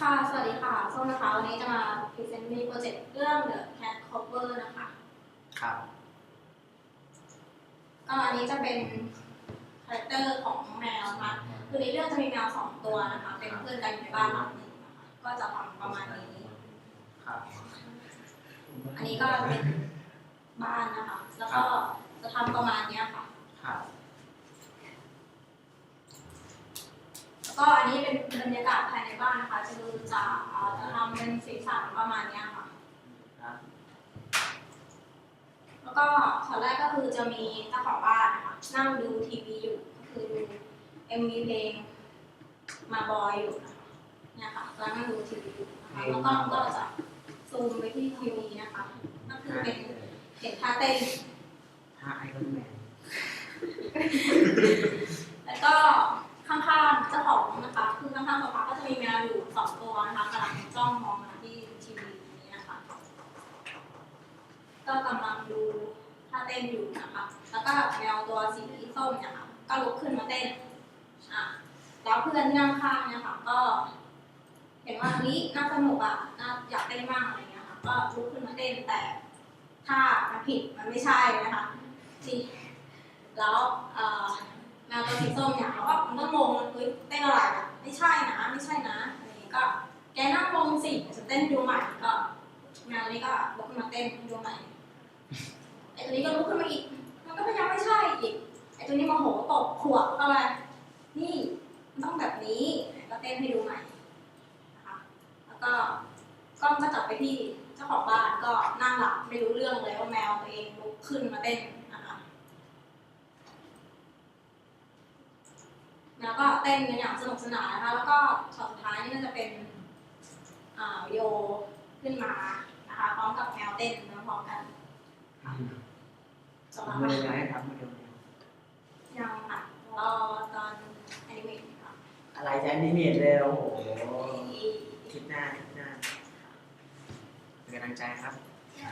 ค่ะ สวัสดีค่ะส้มนะคะ วันนี้จะมาพรีเซนต์มินิโปรเจกต์เรื่อง The Cat Cover นะคะครับก็อันนี้จะเป็นคาแรคเตอร์ของแมวนะคะคือในเรื่องจะมีแมวสองตัวนะคะ เป็นเพื่อนกันอยู่ในบ้านหลังหนึ่งนะคะก็จะทำประมาณนี้ ครับอันนี้ก็เป็นบ้านนะคะ แล้วก็จะทำประมาณเนี้ยค่ะ ครับ แล้ว ก็อันนี้เป็นบรรยากาศภายในบ้านนะคะ จะดูจะเอ่อจะทำเป็นสีสันประมาณเนี้ยค่ะครับแล้วก็ช็อตแรกก็คือจะมีเจ้าของบ้านนะคะนั่งดูทีวีอยู่ก็คือดูเอ็มวีเพลงมาบอยอยู่นะคะเนี่ยค่ะแล้วนั่งดูทีวีอยู่นะคะแล้วก็ก็จะซูมไปที่ทีวีนะคะก็คือเป็นเห็นท่าเต้นถ้าไอรอนแมน แล้วก็ข้างๆเจ้าของนะคะคือข้างๆโซฟาก็จะมีแมวอยู่สองตัวนะคะกำลังจ้องมองมาที่ทีวีนี้นะคะ ก็กำลังดูท่าเต้นอยู่นะคะ แล้วก็แมวตัวสีส้มเนี่ยค่ะ ก็ลุกขึ้นมาเต้นอะแล้วเพื่อนที่นั่งข้างเนี่ยค่ะ ก็ เห็นว่านี้น่าสนุกอะน่าอยากเต้นมากอะไรเงี้ยค่ะ ก็ลุกขึ้นมาเต้นแต่ถ้ามันผิดมันไม่ใช่นะคะที่แล้วเอ่อแมวตัวสีส้มเนี่ยเขาก็มันก็งงเฮ้ยเต้นอะไรอะไม่ใช่นะไม่ใช่นะอะไรเงี้ยก็แกนั่งลงสิจะเต้นดูใหม่ก็แมวนี้ก็ลุกขึ้นมาเต้นดูใหม่ ไอ้ตัวนี้ก็ลุกขึ้นมาอีก มันก็พยังไม่ใช่อีก ไอ้ตัวนี้โมโหตบขวดเข้าไปนี่มันต้องแบบนี้ ก็เต้นให้ดูใหม่นะคะแล้วก็กล้องก็จับไปที่เจ้าของบ้านก็นั่งหลับไม่รู้เรื่องเลยว่าแมวตัวเองลุกขึ้นมาเต้นนะคะแล้วก็เต้นกันอย่างสนุกสนานนะคะ แล้วก็ช็อตสุดท้ายนี่ก็จะเป็นอ่าวิดีโอขึ้นมานะคะพร้อมกับแมวเต้นพร้อมกัน สำหรับโมเดลให้ครับโมเดลยังค่ะรอตอนแอนิเมตค่ะอะไรจะนิเมตเลยโอ้โหคลิปหน้าคลิปหน้าเป็นกำลังใจครับค